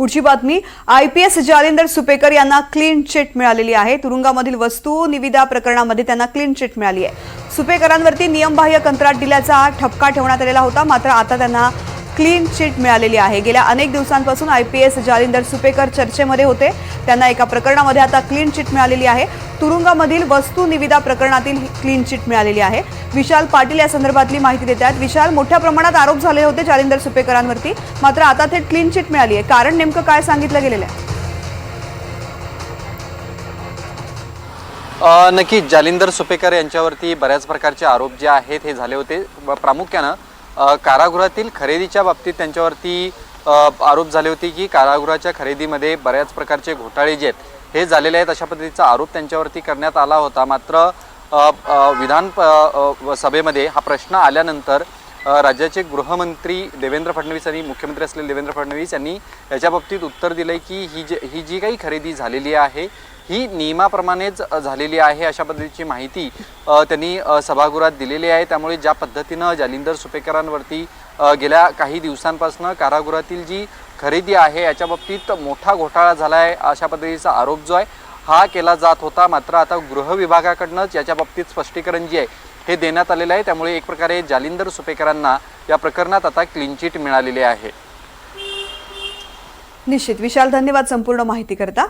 पुढची बातमी I P S Jalindar Supekar यांना क्लीन चिट मिळालेली आहे. तुरुंगामधील वस्तू निविदा प्रकरणामध्ये त्यांना क्लीन चिट मिळाली आहे. सुपेकरांवरती नियमबाह्य कंत्राट दिल्याचा ठपका ठेवण्यात आलेला होता मात्र आता त्यांना क्लीन चिट मिळालेली आहे. गेल्या अनेक दिवसांपासून I P S Jalindar Supekar चर्चेमध्ये होते. त्यांना एका प्रकरणामध्ये आता क्लीन चिट मिळालेली आहे. तुरुंगामधील वस्तू निविदा प्रकरणातील क्लीन चिट मिळालेली आहे. विशाल पाटील या संदर्भातली माहिती देत आहेत विशाल मोठ्या प्रमाणात आरोप झाले होते जालिंदर सुपेकरांवरती. मात्र आता थेट क्लीन चिट मिळाली आहे. कारण नेमकं काय सांगितलं गेलेलं आहे? नक्की जालिंदर सुपेकर यांच्यावरती बऱ्याच प्रकारचे आरोप जे आहेत हे झाले होते. प्रामुख्यानं कारागृहातील खरेदीच्या बाबतीत त्यांच्यावरती आरोप झाले होते की कारागृहाच्या खरेदीमध्ये बऱ्याच प्रकारचे घोटाळे जे आहेत हे झालेले आहेत अशा पद्धतीचा आरोप त्यांच्यावरती करण्यात आला होता. मात्र विधान प- सभेमध्ये हा प्रश्न आल्यानंतर राज्याचे गृहमंत्री देवेंद्र फडणवीस आणि मुख्यमंत्री असलेले देवेंद्र फडणवीस यांनी याच्या बाबतीत उत्तर दिलं की ही जी ही जी काही खरेदी झालेली आहे ही नियमाप्रमाणेच झालेली आहे अशा पद्धतीची माहिती त्यांनी सभागृहात दिलेली आहे. त्यामुळे ज्या पद्धतीनं जालिंदर सुपेकरांवरती गेल्या काही दिवसांपासून कारागृहातील जी खरेदी आहे याच्या बाबतीत मोठा घोटाळा झाला आहे अशा पद्धतीचा आरोप जो आहे हा केला जात होता. मात्र आता गृह विभागाकडनंच याच्या बाबतीत स्पष्टीकरण जे आहे हे देण्यात आलेलं आहे. त्यामुळे एक प्रकारे जालिंदर सुपेकरांना या प्रकरणात आता क्लीन चिट मिळालेली आहे. निश्चित. विशाल धन्यवाद संपूर्ण माहिती करता